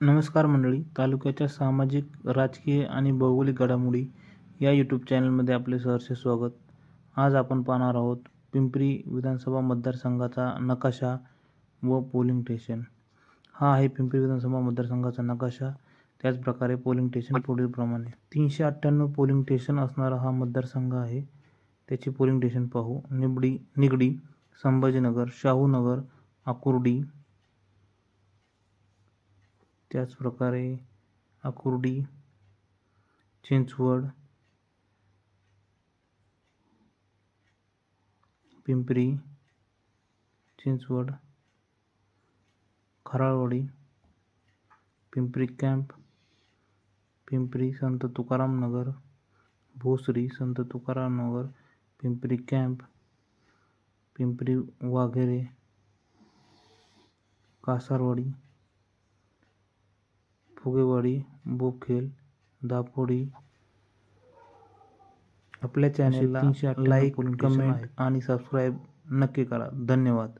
नमस्कार मंडळी तालुक्याच्या सामाजिक राजकीय आणि भौगोलिक घडामोडी या यूट्यूब चॅनलमध्ये आपले सहर्ष स्वागत. आज आपण पाहणार आहोत पिंपरी विधानसभा मतदारसंघाचा नकाशा व पोलिंग स्टेशन हा आहे पिंपरी विधानसभा मतदारसंघाचा नकाशा. त्याचप्रकारे पोलिंग स्टेशन पुढीलप्रमाणे तीनशे अठ्ठ्याण्णव पोलिंग स्टेशन असणारा हा मतदारसंघ आहे. त्याची पोलिंग स्टेशन पाहू. निबडी निगडी संभाजीनगर शाहूनगर आकुर्डी त्याचप्रकारे आकुर्डी, चिंचवड, पिंपरी, चिंचवड, खराळवाडी, पिंपरी कॅम्प, पिंपरी संत तुकाराम नगर, भोसरी संत तुकाराम नगर, पिंपरी कॅम्प, पिंपरी वाघेरे, कासारवाडी फुगेवाडी बोखेल दापोडी आपल्या चॅनेलला लाईक कमेंट आणि सबस्क्राईब नक्की करा. धन्यवाद.